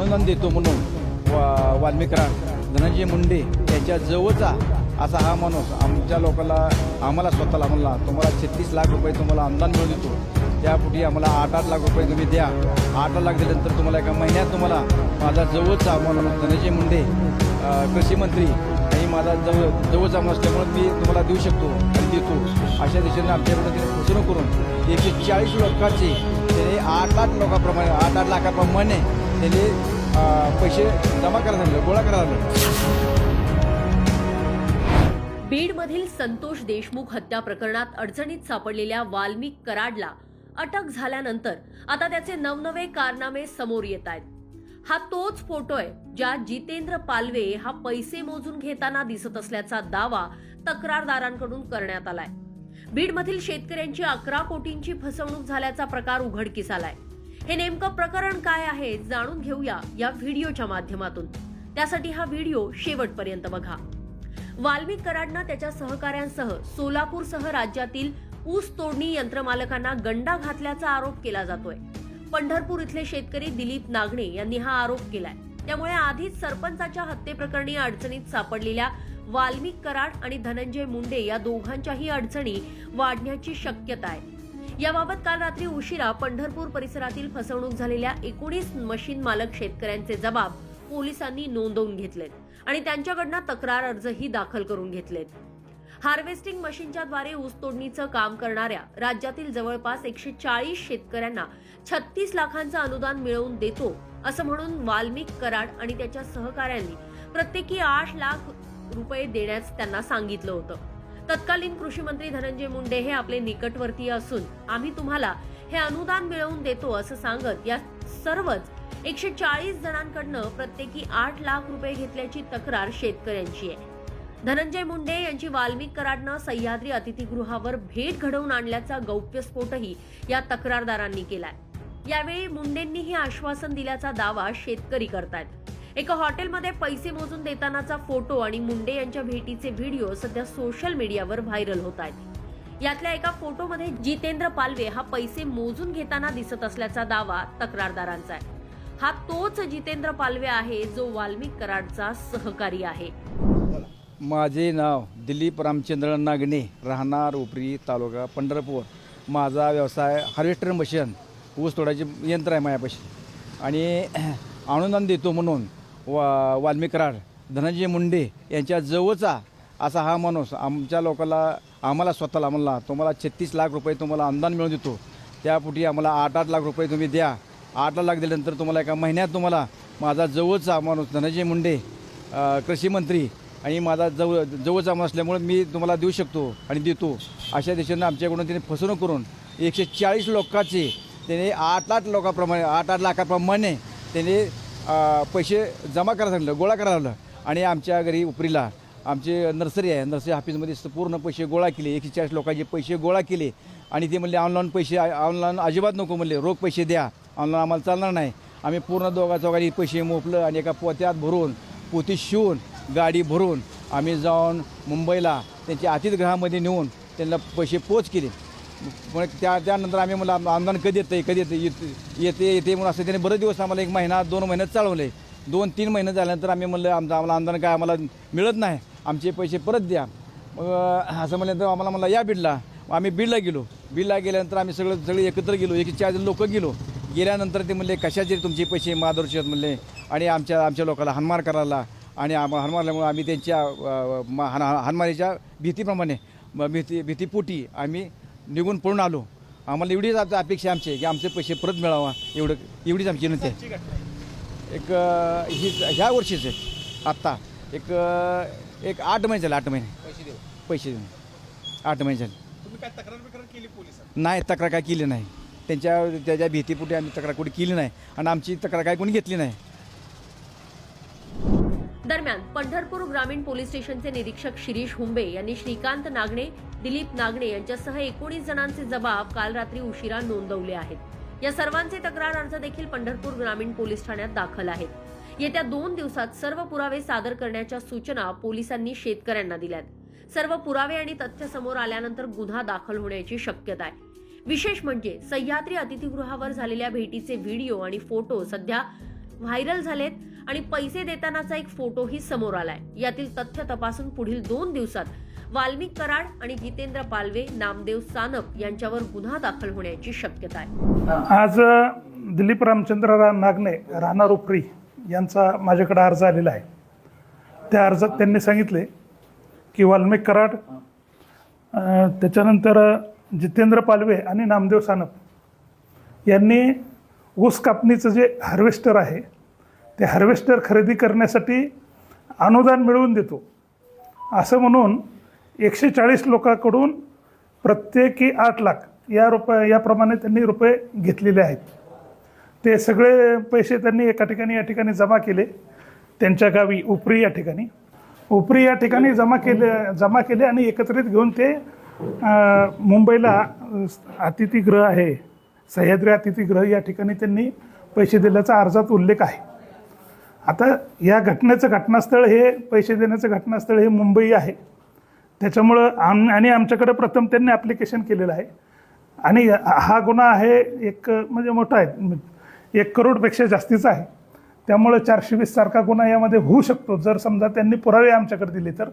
अनुदान देतो म्हणून वा वाल्मिक धनंजय मुंडे याच्या जवळचा असा हा माणूस आमच्या लोकांना आम्हाला स्वतःला म्हणला तुम्हाला छत्तीस लाख रुपये तुम्हाला अनुदान मिळून देतो. त्यापुढे आम्हाला आठ आठ लाख रुपये तुम्ही द्या. आठ आठ लाख दिल्यानंतर तुम्हाला एका महिन्यात तुम्हाला माझा जवळचा माणूस धनंजय मुंडे कृषीमंत्री कृषी मंत्री आणि माझा जवळ जवळचा माणूस असल्यामुळे मी तुम्हाला देऊ शकतो आणि देतो. अशा दिशेने आमच्याकडे सूचना फसवणूक करून एकशे चाळीस लोकांची त्याने आठ आठ लोकांप्रमाणे आठ आठ लाखाप्रमाणे त्याने पैसे जमा करायला सांगितलं गोळा करायला सांगितलं बीडमधील संतोष देशमुख हत्या प्रकरणात अडचणीत सापडलेल्या वाल्मिक कराडला अटक झाल्यानंतर आता त्याचे नवनवे कारनामे समोर येत आहेत. हा तोच फोटो आहे ज्यात जितेंद्र पालवे हा पैसे मोजून घेताना दिसत असल्याचा दावा तक्रारदारांकडून करण्यात आलाय. बीडमधील शेतकऱ्यांची अकरा कोटींची फसवणूक झाल्याचा प्रकार उघडकीस आलाय. हे नेमकं प्रकरण काय आहे जाणून घेऊया या व्हिडिओच्या माध्यमातून. त्यासाठी हा व्हिडिओ शेवटपर्यंत बघा. वाल्मिक कराडनं त्याच्या सहकाऱ्यांसह सोलापूरसह राज्यातील ऊस तोडणी यंत्रमालकांना गंडा घातल्याचा आरोप केला जातोय. पंढरपूर इथले शेतकरी दिलीप नागणे यांनी हा आरोप केलाय. त्यामुळे आधीच सरपंचाच्या हत्येप्रकरणी अडचणीत सापडलेल्या वाल्मिक कराड आणि धनंजय मुंडे या दोघांच्याही अडचणी वाढण्याची शक्यता आहे. याबाबत काल रात्री उशिरा पंढरपूर परिसरातील फसवणूक झालेल्या एकोणीस मशीन मालक शेतकऱ्यांचे जबाब पोलिसांनी नोंदवून घेतलेत आणि त्यांच्याकडनं तक्रार अर्जही दाखल करून घेतलेत. हार्वेस्टिंग मशीनच्या द्वारे ऊसतोडणीचं काम करणाऱ्या राज्यातील जवळपास एकशे चाळीस शेतकऱ्यांना छत्तीस लाखांचं अनुदान मिळवून देतो असं म्हणून वाल्मिक कराड आणि त्याच्या सहकाऱ्यांनी प्रत्येकी आठ लाख रुपये देण्यास त्यांना सांगितलं होतं. तत्कालीन कृषी मंत्री धनंजय मुंडे हे आपले निकटवर्तीय असून आम्ही तुम्हाला हे अनुदान मिळवून देतो असं सांगत या सर्वच एकशे चाळीस जणांकडनं प्रत्येकी आठ लाख रुपये घेतल्याची तक्रार शेतकऱ्यांची आहे. धनंजय मुंडे यांची वाल्मिक कराडनं सह्याद्री अतिथीगृहावर भेट घडवून आणल्याचा गौप्यस्फोटही या तक्रारदारांनी केलाय. यावेळी मुंडेंनीही आश्वासन दिल्याचा दावा शेतकरी करतायत. एका हॉटेलमध्ये पैसे मोजून देतानाचा फोटो आणि मुंडे यांच्या भेटीचे व्हिडिओ सध्या सोशल मीडियावर व्हायरल होत आहेत. यातल्या एका फोटोमध्ये जितेंद्र पालवे हा पैसे मोजून घेताना दिसत असल्याचा दावा तक्रारदारांचा आहे. हा तोच जितेंद्र पालवे आहे जो वाल्मिक कराडचा सहकारी आहे. माझे नाव दिलीप रामचंद्र नागणे राहणार उपरी तालुका पंढरपूर. माझा व्यवसाय हार्वेस्टर मशीन ऊस तोडायचे यंत्र आहे माझ्यापाशी. आणि अनुदान देतो म्हणून वा वाल्मिकराड धनंजय मुंडे यांच्या जवळचा असा हा माणूस आमच्या लोकांना आम्हाला स्वतःला म्हणला तुम्हाला छत्तीस लाख रुपये तुम्हाला अनुदान मिळवून देतो. त्यापुढे आम्हाला आठ आठ लाख रुपये तुम्ही द्या. आठ लाख दिल्यानंतर तुम्हाला एका महिन्यात तुम्हाला माझा जवळचा माणूस धनंजय मुंडे कृषी मंत्री आणि माझा जवळ जवळचा माणूस असल्यामुळे मी तुम्हाला देऊ शकतो आणि देतो. अशा दिशेनं आमच्याकडून त्याने फसवणूक करून एकशे चाळीस लोकांचे त्याने आठ आठ लोकांप्रमाणे आठ आठ लाखाप्रमाणे त्याने पैसे जमा करायला सांगितलं गोळा करायला लावलं आणि आमच्या घरी उपरीला आमचे नर्सरी आहे नर्सरी ऑफिसमध्ये पूर्ण पैसे गोळा केले. एकशे चाळीस लोकांचे पैसे गोळा केले. आणि ते म्हणले ऑनलाईन पैसे ऑनलाईन अजिबात नको म्हणले. रोख पैसे द्या. ऑनलाईन आम्हाला चालणार नाही. आम्ही पूर्ण दोघा चौघांनी पैसे मोपलं आणि एका पोत्यात भरून पोती शिवून गाडी भरून आम्ही जाऊन मुंबईला त्यांच्या अतिथगृहामध्ये नेऊन त्यांना पैसे पोच केले. मग त्या त्यानंतर आम्ही मला अनुदान कधी येतं कधी येतं येते येते येते म्हणून असं त्याने बरेच दिवस आम्हाला एक महिना दोन महिन्यात चालवले. दोन तीन महिने झाल्यानंतर आम्ही म्हणलं आमचं आम्हाला अनुदान काय आम्हाला मिळत नाही. आमचे पैसे परत द्या. मग असं म्हणल्यानंतर आम्हाला म्हणलं या बीडला आम्ही बीडला गेलो. बीडला गेल्यानंतर आम्ही सगळं सगळे एकत्र गेलो. एक चार लोक गेलो. गेल्यानंतर ते म्हणले कशाचे तुमचे पैसे? माधुरचे म्हणले आणि आमच्या आमच्या लोकांना हनुमान करायला. आणि आम हानमारल्यामुळे आम्ही त्यांच्या अ, म- हान भीतीप्रमाणे भीती भीतीपोटी आम्ही निघून पळून आलो. आम्हाला एवढीच आता अपेक्षा आमची की आमचे पैसे परत मिळावा. एवढं एवढीच आमची विनंती आहे. एक ही ह्या वर्षीच आहे. आत्ता. एक एक आठ महिने झाले आठ महिने. पैसे देऊ पैसे देऊन. आठ महिने झाले. तुम्ही काय तक्रार बिक्रार केली पोलिसात नाही तक्रार काय केली नाही. त्यांच्या त्याच्या भीतीपोटी आम्ही तक्रार कुठे केली नाही. आणि आमची तक्रार काय कोणी घेतली नाही. दरम्यान पंढरपूर ग्रामीण पोलीस स्टेशनचे निरीक्षक शिरीष हुंबे यांनी श्रीकांत नागणे दिलीप नागणे यांच्यासह एकोणीस जणांचे जबाब काल रात्री उशिरा नोंदवले आहेत. या सर्वांचे तक्रार अर्ज देखील पंढरपूर ग्रामीण पोलीस ठाण्यात दाखल आहेत. येत्या दोन दिवसात सर्व पुरावे सादर करण्याच्या सूचना पोलिसांनी शेतकऱ्यांना दिल्यात. सर्व पुरावे आणि तथ्य समोर आल्यानंतर गुन्हा दाखल होण्याची शक्यता आहे. विशेष म्हणजे सह्याद्री अतिथीगृहावर झालेल्या भेटीचे व्हिडिओ आणि फोटो सध्या व्हायरल झालेत आणि पैसे देतानाचा एक फोटोही समोर आलाय. यातील तथ्य तपासून पुढील दोन दिवसात वाल्मिक कराड आणि जितेंद्र पालवे नामदेव सानप यांच्यावर गुन्हा दाखल होण्याची शक्यता आहे. आज दिलीप रामचंद्र राम नागने राणा रोपरी यांचा माझ्याकडे अर्ज आलेला आहे. त्या अर्जात त्यांनी सांगितले की वाल्मिक कराड त्याच्यानंतर जितेंद्र पालवे आणि नामदेव सानप यांनी ऊस कापणीचं जे हार्वेस्टर आहे ते हार्वेस्टर खरेदी करण्यासाठी अनुदान मिळवून देतो. असं म्हणून एकशे चाळीस लोकांकडून प्रत्येकी आठ लाख या रुपये याप्रमाणे त्यांनी रुपये घेतलेले आहेत. ते सगळे पैसे त्यांनी एका ठिकाणी या ठिकाणी जमा केले. त्यांच्या गावी उपरी या ठिकाणी. उपरी या ठिकाणी जमा केले जमा केले आणि एकत्रित घेऊन ते मुंबईला अतिथीगृह आहे. सह्याद्री अतिथीगृह या ठिकाणी त्यांनी पैसे दिल्याचा अर्जात उल्लेख आहे. आता या घटनेचं घटनास्थळ हे पैसे देण्याचं घटनास्थळ हे मुंबई आहे. त्याच्यामुळं आम आणि आमच्याकडे प्रथम त्यांनी ॲप्लिकेशन केलेलं आहे. आणि हा गुन्हा आहे एक म्हणजे मोठा आहे. एक करोडपेक्षा जास्तीचा आहे. त्यामुळं चारशे वीस सारखा गुन्हा यामध्ये होऊ शकतो. जर समजा त्यांनी पुरावे आमच्याकडे दिले तर.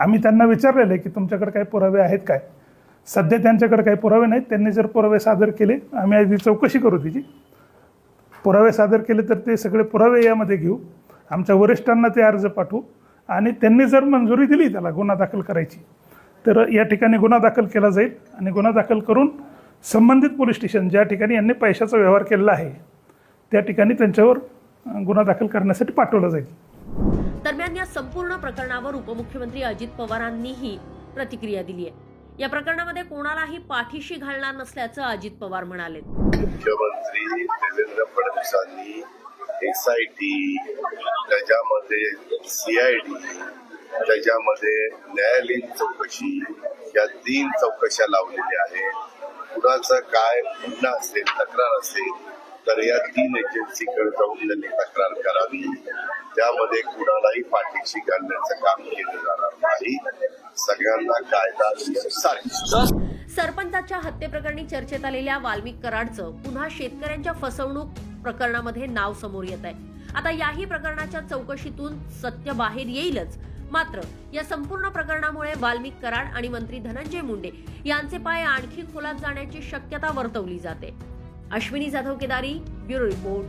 आम्ही त्यांना विचारलेलं आहे की तुमच्याकडे काही पुरावे आहेत काय? सध्या त्यांच्याकडे काही पुरावे नाहीत. त्यांनी जर पुरावे सादर केले आम्ही आधी चौकशी करू तिची. पुरावे सादर केले तर ते सगळे पुरावे यामध्ये घेऊ. आमच्या वरिष्ठांना ते अर्ज पाठवू. आणि त्यांनी जर मंजुरी दिली त्याला गुन्हा दाखल करायची तर या ठिकाणी गुन्हा दाखल केला जाईल आणि गुन्हा दाखल करून संबंधित पोलीस स्टेशन ज्या ठिकाणी यांनी पैशाचा व्यवहार केलेला आहे त्या ठिकाणी त्यांच्यावर गुन्हा दाखल करण्यासाठी पाठवलं जाईल. दरम्यान या संपूर्ण प्रकरणावर उपमुख्यमंत्री अजित पवारांनीही प्रतिक्रिया दिली आहे. या प्रकरणामध्ये कोणालाही पाठीशी घालणार नसल्याचं अजित पवार म्हणाले. मुख्यमंत्री देवेंद्र फडणवीसांनी एस आय टी त्याच्यामध्ये सीआयडी त्याच्यामध्ये न्यायालयीन चौकशी या तीन चौकशा लावलेल्या आहेत. कुणाचं काय गुन्हा असेल तक्रार असेल तर या तीन एजन्सीकडे जाऊन त्यांनी तक्रार करावी. त्यामध्ये कुणालाही पाठीशी घालण्याचं काम केलं जाणार नाही. सगळ्यांना कायदा सरपंचाच्या हत्येप्रकरणी चर्चेत आलेल्या वाल्मिक कराडचं पुन्हा शेतकऱ्यांच्या फसवणूक प्रकरणामध्ये नाव समोर येत आहे. आता याही प्रकरणाच्या चौकशीतून सत्य बाहेर येईलच. मात्र या संपूर्ण प्रकरणामुळे वाल्मिक कराड आणि मंत्री धनंजय मुंडे यांचे पाय आणखी खोलात जाण्याची शक्यता वर्तवली जाते. Ashwini Jadhav Kedari bureau report.